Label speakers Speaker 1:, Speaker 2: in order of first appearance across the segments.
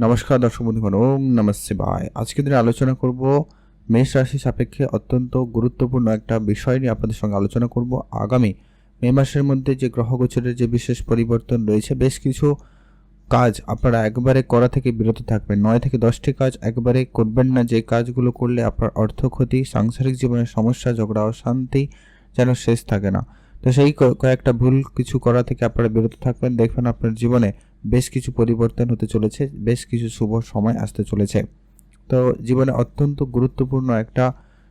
Speaker 1: নমস্কার দর্শক বন্ধুগণ, ওম নমঃ শিবায়। আজকে দিনে আলোচনা করব মেষ রাশি সাপেক্ষে অত্যন্ত গুরুত্বপূর্ণ একটা বিষয় নিয়ে আপনাদের সঙ্গে আলোচনা করব। আগামী মে মাসের মধ্যে যে গ্রহগোচরের যে বিশেষ পরিবর্তন রয়েছে, বেশ কিছু কাজ আপনারা একবারে করা থেকে বিরত থাকবেন। নয় থেকে দশটি কাজ একবারে করবেন না। যে কাজগুলো করলে আপনার অর্থ ক্ষতি, সাংসারিক জীবনের সমস্যা, ঝগড়া, অশান্তি যেন শেষ থাকে না। তো সেই কয়েকটা ভুল কিছু করা থেকে আপনারা বিরত থাকবেন। দেখবেন আপনার জীবনে বেশ কিছু পরিবর্তন হতে চলেছে, বেশ কিছু শুভ সময় আসতে চলেছে। তো জীবনে অত্যন্ত গুরুত্বপূর্ণ একটা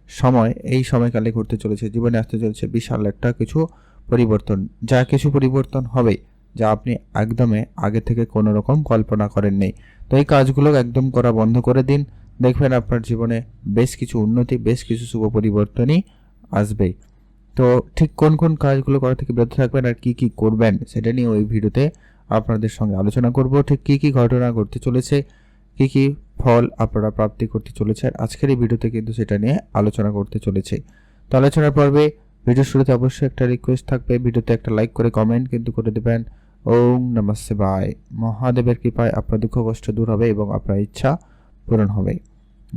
Speaker 1: সময় এই সময়কালে ঘটতে চলেছে। জীবনে আসতে চলেছে বিশাল একটা কিছু পরিবর্তন। যা কিছু পরিবর্তন হবে, যা আপনি একদমে আগে থেকে কোনো রকম কল্পনা করেননি। তো এই কাজগুলো একদম করা বন্ধ করে দিন। দেখবেন আপনার জীবনে বেশ কিছু উন্নতি, বেশ কিছু শুভ পরিবর্তনই আসবে। তো ঠিক কোন কোন কাজগুলো করা থেকে বিরত থাকবেন আর কি কি করবেন, সেটা নিয়ে ওই ভিডিওতে আপনাদের সঙ্গে আলোচনা করব। ঠিক কি কি ঘটনা ঘটতে চলেছে, কি কি ফল আপনারা প্রাপ্তি করতে চলেছে আর আজকের এই ভিডিওতে কিন্তু সেটা নিয়ে আলোচনা করতে চলেছে। তো আলোচনার পর্বে ভিডিও শুরুতে অবশ্যই একটা রিকোয়েস্ট থাকবে, ভিডিওতে একটা লাইক করে কমেন্ট কিন্তু করে দেবেন। ওম নমঃ শিবায় মহাদেবের কৃপায় আপনার দুঃখ কষ্ট দূর হবে এবং আপনার ইচ্ছা পূরণ হবে।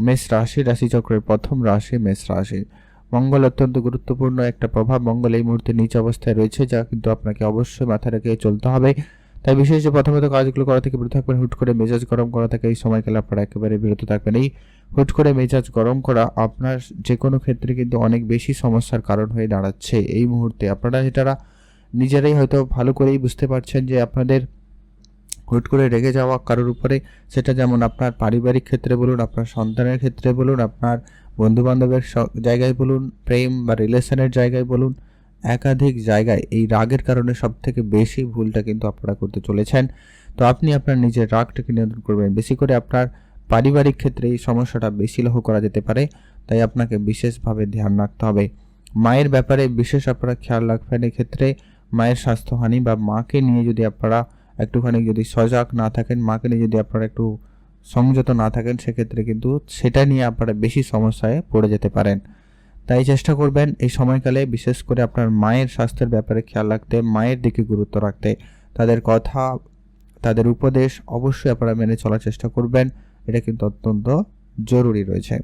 Speaker 1: মেষ রাশি, রাশিচক্রের প্রথম রাশি মেষ রাশি। মঙ্গল অত্যন্ত গুরুত্বপূর্ণ একটা প্রভাব। মঙ্গল এই মুহূর্তে নিচ অবস্থায় রয়েছে, যা কিন্তু আপনাকে অবশ্যই মাথায় রেখে চলতে হবে। তাই বিশেষ যে প্রথমত কাজগুলো করা থেকে বিরত থাকবেন, হুট করে মেজাজ গরম করা থেকে এই সময়কালে আপনারা একেবারে বিরত থাকবেন। এই হুট করে মেজাজ গরম করা আপনার যে কোনো ক্ষেত্রে কিন্তু অনেক বেশি সমস্যার কারণ হয়ে দাঁড়াচ্ছে এই মুহূর্তে। আপনারা যেটা নিজেরাই হয়তো ভালো করেই বুঝতে পারছেন যে আপনাদের হুট করে রেগে যাওয়া কারোর উপরে, সেটা যেমন আপনার পারিবারিক ক্ষেত্রে বলুন, আপনার সন্তানের ক্ষেত্রে বলুন, আপনার বন্ধু বান্ধবের জায়গায় বলুন, প্রেম বা রিলেশনের জায়গায় বলুন একাধিক জায়গায় এই রাগের কারণে সব থেকে বেশি ভুলটা কিন্তু আপনারা করতে চলেছেন। তো আপনি আপনার নিজের রাগটাকে নিয়ন্ত্রণ করবেন। বেশি করে আপনার পারিবারিক ক্ষেত্রে এই সমস্যাটা বেশি লক্ষ্য করা যেতে পারে। তাই আপনাকে বিশেষভাবে ধ্যান রাখতে হবে। মায়ের ব্যাপারে বিশেষ আপনারা খেয়াল রাখবেন এক্ষেত্রে মায়ের স্বাস্থ্যহানি বা মাকে নিয়ে যদি আপনারা একটুখানি যদি সজাগ না থাকেন, মাকে নিয়ে যদি আপনারা একটু সংযত না থাকেন, সেক্ষেত্রে কিন্তু সেটা নিয়ে আপনারা বেশি সমস্যায় পড়ে যেতে পারেন। তাই চেষ্টা করবেন এই সময়কালে বিশেষ করে আপনার মায়ের স্বাস্থ্যের ব্যাপারে খেয়াল রাখতে, মায়ের দিকে গুরুত্ব রাখতে। তাদের কথা, তাদের উপদেশ অবশ্যই আপনারা মেনে চলার চেষ্টা করবেন। এটা কিন্তু অত্যন্ত জরুরি রয়েছে।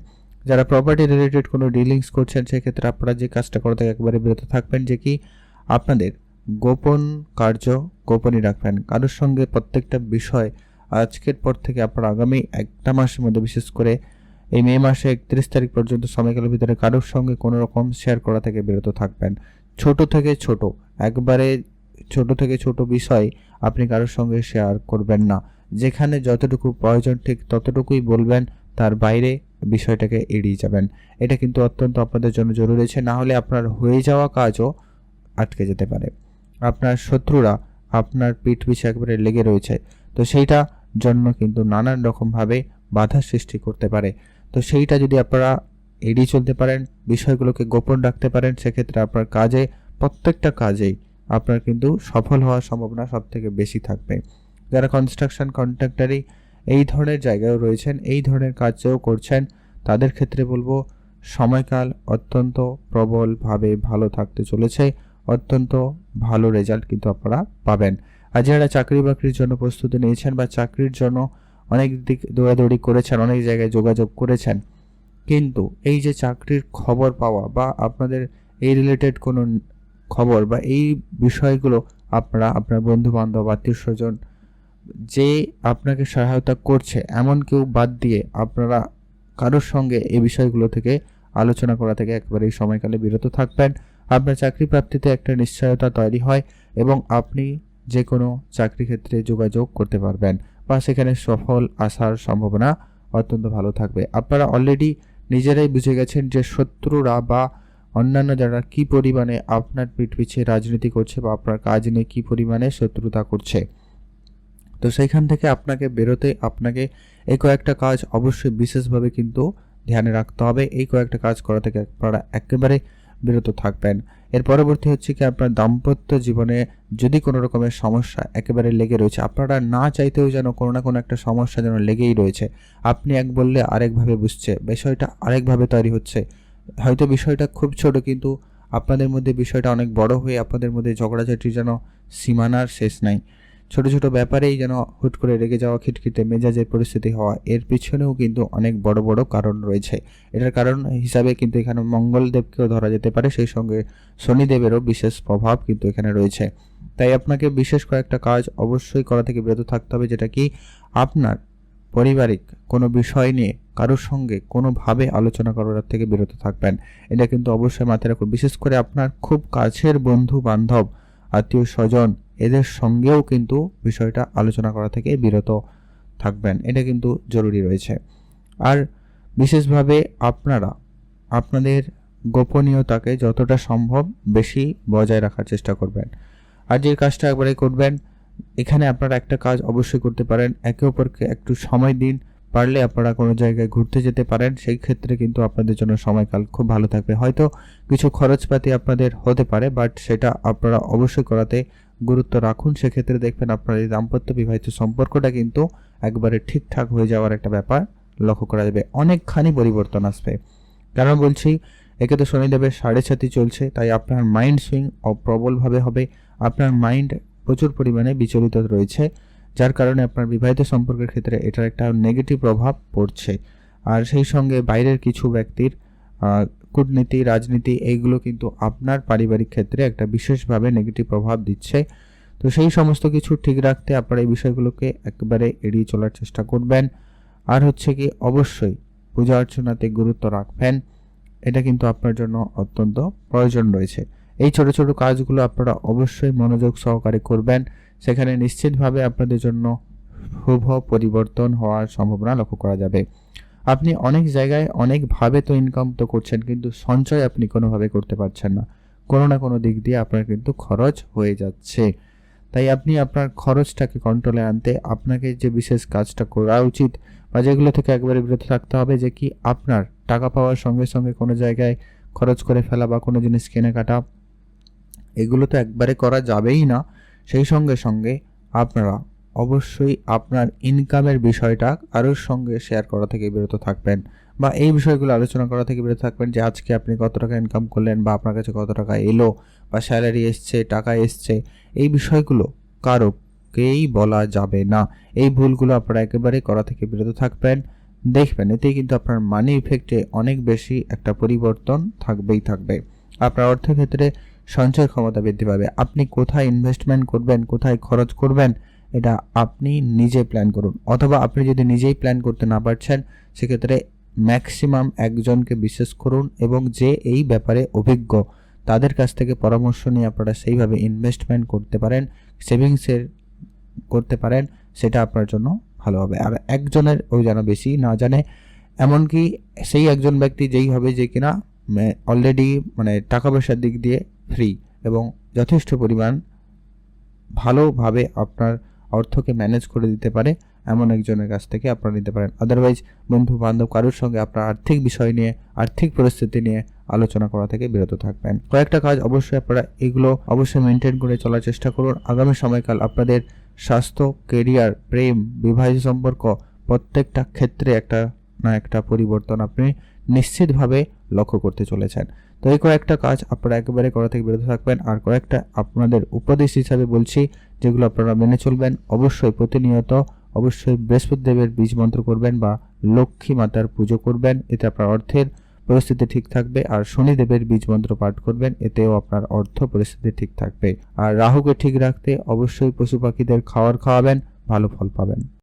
Speaker 1: যারা প্রপার্টি রিলেটেড কোনো ডিলিংস করছেন, সেক্ষেত্রে আপনারা যে কাজটা করে থেকে একবারে বিরত থাকবেন যে কি, আপনাদের গোপন কার্য গোপনই রাখবেন। কারোর সঙ্গে প্রত্যেকটা বিষয় আজকের পর থেকে আপনারা আগামী একটা মাসের মধ্যে বিশেষ করে এই মে মাসে একত্রিশ তারিখ পর্যন্ত সময়কালের ভিতরে কারোর সঙ্গে কোনো রকম শেয়ার করা থেকে বিরত থাকবেন। ছোট থেকে ছোট, একবারে ছোট থেকে ছোট বিষয় আপনি কারোর সঙ্গে শেয়ার করবেন না। যেখানে যতটুকু প্রয়োজন ঠিক ততটুকুই বলবেন, তার বাইরে বিষয়টাকে এড়িয়ে যাবেন। এটা কিন্তু অত্যন্ত আপনাদের জন্য জরুরি আছে, না হলে আপনার হয়ে যাওয়া কাজও আটকে যেতে পারে। আপনার শত্রুরা আপনার পিঠ পিছে একবারে লেগে রয়েছে, তো সেইটা জন্য কিন্তু নানান রকমভাবে বাধা সৃষ্টি করতে পারে। তো সেইটা যদি আপনারা এড়িয়ে চলতে পারেন, বিষয়গুলোকে গোপন রাখতে পারেন, সেক্ষেত্রে আপনার কাজে, প্রত্যেকটা কাজেই আপনার কিন্তু সফল হওয়ার সম্ভাবনা সব থেকে বেশি থাকবে। যারা কনস্ট্রাকশন কন্ট্রাক্টারি এই ধরনের জায়গায়ও রয়েছেন, এই ধরনের কাজও করছেন, তাদের ক্ষেত্রে বলব সময়কাল অত্যন্ত প্রবলভাবে ভালো থাকতে চলেছে, অত্যন্ত ভালো রেজাল্ট কিন্তু আপনারা পাবেন। আর যারা চাকরি বাকরির জন্য প্রস্তুতি নিয়েছেন বা চাকরির জন্য অনেক দিক দৌড়াদৌড়ি করেছেন, অনেক জায়গায় যোগাযোগ করেছেন। কিন্তু এই যে চাকরির খবর পাওয়া বা আপনাদের এই রিলেটেড কোনো খবর বা এই বিষয়গুলো আপনারা, আপনার বন্ধু বান্ধব আত্মীয় স্বজন যে আপনাকে সহায়তা করছে, এমন কেউ বাদ দিয়ে আপনারা কারোর সঙ্গে এই বিষয়গুলো থেকে আলোচনা করা থেকে একবারে সময়কালে বিরত থাকবেন। আপনার চাকরি প্রাপ্তিতে একটা নিশ্চয়তা তৈরি হয় এবং আপনি যে কোনো চাকরি ক্ষেত্রে যোগাযোগ করতে পারবেন। বা সেখানে সফল আসার সম্ভাবনা অত্যন্ত ভালো থাকবে। আপনারা অলরেডি নিজেরাই বুঝে গেছেন যে শত্রুরা বা অন্যান্য যারা কি পরিমাণে আপনার পিঠ পিছিয়ে রাজনীতি করছে বা আপনার কাজ নিয়ে কী পরিমাণে শত্রুতা করছে। তো সেইখান থেকে আপনাকে বেরোতে, আপনাকে এই কয়েকটা কাজ অবশ্যই বিশেষভাবে কিন্তু ধ্যানে রাখতে হবে। এই কয়েকটা কাজ করা থেকে আপনারা একেবারে বিরত থাকবেন। এর পরবর্তী হচ্ছে কি, আপনার দাম্পত্য জীবনে যদি কোনো রকমের সমস্যা একেবারে লেগে রয়েছে, আপনারা না চাইতেও যেন কোনো না কোনো একটা সমস্যা যেন লেগেই রয়েছে। আপনি এক বললে আরেকভাবে বুঝছে, বিষয়টা আরেকভাবে তৈরি হচ্ছে। হয়তো বিষয়টা খুব ছোট, কিন্তু আপনাদের মধ্যে বিষয়টা অনেক বড় হয়ে আপনাদের মধ্যে ঝগড়াঝাটির যেন সীমানার শেষ নাই। ছোট ছোট ব্যাপারেই যেন হুট করে রেগে যাওয়া খিটখিটে মেজাজের পরিস্থিতি হওয়া, এর পিছনেও কিন্তু অনেক বড় বড় কারণ রয়েছে। এটার কারণ হিসাবে কিন্তু এখানে মঙ্গলদেবকেও ধরা যেতে পারে, সেই সঙ্গে শনিদেবেরও বিশেষ প্রভাব কিন্তু এখানে রয়েছে। তাই আপনাকে বিশেষ কয়েকটা কাজ অবশ্যই করা থেকে বিরত থাকতে হবে, যেটা কি আপনার পারিবারিক কোনো বিষয় নিয়ে কারোর সঙ্গে কোনোভাবে আলোচনা করার থেকে বিরত থাকবেন। এটা কিন্তু অবশ্যই মাথায় রাখুন। বিশেষ করে আপনার খুব কাছের বন্ধু বান্ধব আত্মীয় স্বজন এদের সঙ্গেও কিন্তু বিষয়টা আলোচনা করা থেকে বিরত থাকবেন। এটা কিন্তু জরুরি রয়েছে। আর বিশেষভাবে আপনারা, আপনাদের গোপনীয়তাকে যতটা সম্ভব বেশি বজায় রাখার চেষ্টা করবেন। আর যে কাজটা একবারে করবেন, এখানে আপনারা একটা কাজ অবশ্যই করতে পারেন। একে অপরকে একটু সময় দিন, পারলে আপনারা কোনো জায়গায় ঘুরতে যেতে পারেন। সেই ক্ষেত্রে কিন্তু আপনাদের জন্য সময়কাল খুব ভালো থাকবে। হয়তো কিছু খরচপাতি আপনাদের হতে পারে, বাট সেটা আপনারা অবশ্যই করাতে গুরুত্ব রাখুন, সেক্ষেত্রে দেখবেন আপনার এই দাম্পত্য বিবাহিত সম্পর্কটা কিন্তু একবারে ঠিকঠাক হয়ে যাওয়ার একটা ব্যাপার লক্ষ্য করা যাবে। অনেকখানি পরিবর্তন আসবে। কারণ বলছি, একে তো শনিদেবের সাড়ে সাথী চলছে, তাই আপনার মাইন্ড সুইং প্রবলভাবে হবে। আপনার মাইন্ড প্রচুর পরিমাণে বিচলিত রয়েছে, যার কারণে আপনার বিবাহিত সম্পর্কের ক্ষেত্রে এটার একটা নেগেটিভ প্রভাব পড়ছে। আর সেই সঙ্গে বাইরের কিছু ব্যক্তির কূটনীতি, রাজনীতি এইগুলো কিন্তু আপনার পারিবারিক ক্ষেত্রে একটা বিশেষভাবে নেগেটিভ প্রভাব দিচ্ছে। তো সেই সমস্ত কিছু ঠিক রাখতে আপনারা এই বিষয়গুলোকে একেবারে এড়িয়ে চলার চেষ্টা করবেন। আর হচ্ছে কি, অবশ্যই পূজা অর্চনাতে গুরুত্ব রাখবেন। এটা কিন্তু আপনার জন্য অত্যন্ত প্রয়োজন রয়েছে। এই ছোট ছোট কাজগুলো আপনারা অবশ্যই মনোযোগ সহকারে করবেন। সেখানে নিশ্চিতভাবে আপনাদের জন্য শুভ পরিবর্তন হওয়ার সম্ভাবনা লক্ষ্য করা যাবে। আপনি অনেক জায়গায় অনেকভাবে তো ইনকাম তো করছেন, কিন্তু সঞ্চয় আপনি কোনোভাবে করতে পারছেন না। কোনো না কোনো দিক দিয়ে আপনার কিন্তু খরচ হয়ে যাচ্ছে। তাই আপনি আপনার খরচটাকে কন্ট্রোলে আনতে আপনাকে যে বিশেষ কাজটা করা উচিত বা যেগুলো থেকে একবারে বিরত থাকতে হবে যে কি আপনার টাকা পাওয়ার সঙ্গে সঙ্গে কোনো জায়গায় খরচ করে ফেলা বা কোনো জিনিস কেনাকাটা, এগুলো তো একবারে করা যাবেই না। সেই সঙ্গে সঙ্গে আপনারা অবশ্যই আপনার ইনকামের বিষয়টা কারোর সঙ্গে শেয়ার করা থেকে বিরত থাকবেন বা এই বিষয়গুলো আলোচনা করা থেকে বিরত থাকবেন যে আজকে আপনি কত টাকা ইনকাম করলেন বা আপনার কাছে কত টাকা এলো বা স্যালারি এসছে, টাকা এসছে, এই বিষয়গুলো কারোকেই বলা যাবে না। এই ভুলগুলো আপনারা একেবারে করা থেকে বিরত থাকবেন। দেখবেন, এতে কিন্তু আপনার মানি ইফেক্টে অনেক বেশি একটা পরিবর্তন থাকবেই থাকবে। আপনার অর্থক্ষেত্রে সঞ্চয় ক্ষমতা বৃদ্ধি পাবে। আপনি কোথায় ইনভেস্টমেন্ট করবেন, কোথায় খরচ করবেন এটা আপনি নিজে প্ল্যান করুন। অথবা আপনি যদি নিজেই প্ল্যান করতে না পারছেন, সেক্ষেত্রে ম্যাক্সিমাম একজনকে বিশ্বাস করুন এবং যে এই ব্যাপারে অভিজ্ঞ, তাদের কাছ থেকে পরামর্শ নিয়ে আপনারা সেইভাবে ইনভেস্টমেন্ট করতে পারেন সেভিংসের করতে পারেন, সেটা আপনার জন্য ভালো হবে। আর একজনের ওই যেন বেশি না জানে, এমনকি সেই একজন ব্যক্তি যেই হবে যে কিনা অলরেডি মানে টাকা পয়সার দিক দিয়ে ফ্রি এবং যথেষ্ট পরিমাণ ভালোভাবে আপনার অর্থকে ম্যানেজ করে দিতে পারে এমন একজনের কাছ থেকে আপনারা নিতে পারেন। আদারওয়াইজ বন্ধু বান্ধব কারোর সঙ্গে আপনার আর্থিক বিষয় নিয়ে, আর্থিক পরিস্থিতি নিয়ে আলোচনা করা থেকে বিরত থাকবেন। কয়েকটা কাজ অবশ্যই আপনারা এগুলো অবশ্যই মেনটেন করে চলার চেষ্টা করুন। আগামী সময়কাল আপনাদের স্বাস্থ্য কেরিয়ার প্রেম বিবাহিত সম্পর্ক প্রত্যেকটা ক্ষেত্রে একটা না একটা পরিবর্তন আপনি নিশ্চিতভাবে লক্ষ্য করতে চলেছেন। তো এই কয়েকটা কাজ আপনারা একেবারে করা থেকে বিরত থাকবেন। আর কয়েকটা আপনাদের উপদেশ হিসাবে বলছি, যেগুলো আপনারা মেনে চলবেন। অবশ্যই প্রতিনিয়ত অবশ্যই বৃহস্পতিদেবের বীজ মন্ত্র করবেন বা লক্ষ্মী মাতার পুজো করবেন। এতে আপনার অর্থের পরিস্থিতি ঠিক থাকবে আর শনিদেবের বীজ মন্ত্র পাঠ করবেন। এতেও আপনার অর্থ পরিস্থিতি ঠিক থাকবে। আর রাহুকে ঠিক রাখতে অবশ্যই পশু পাখিদের খাওয়ার খাওয়াবেন, ভালো ফল পাবেন।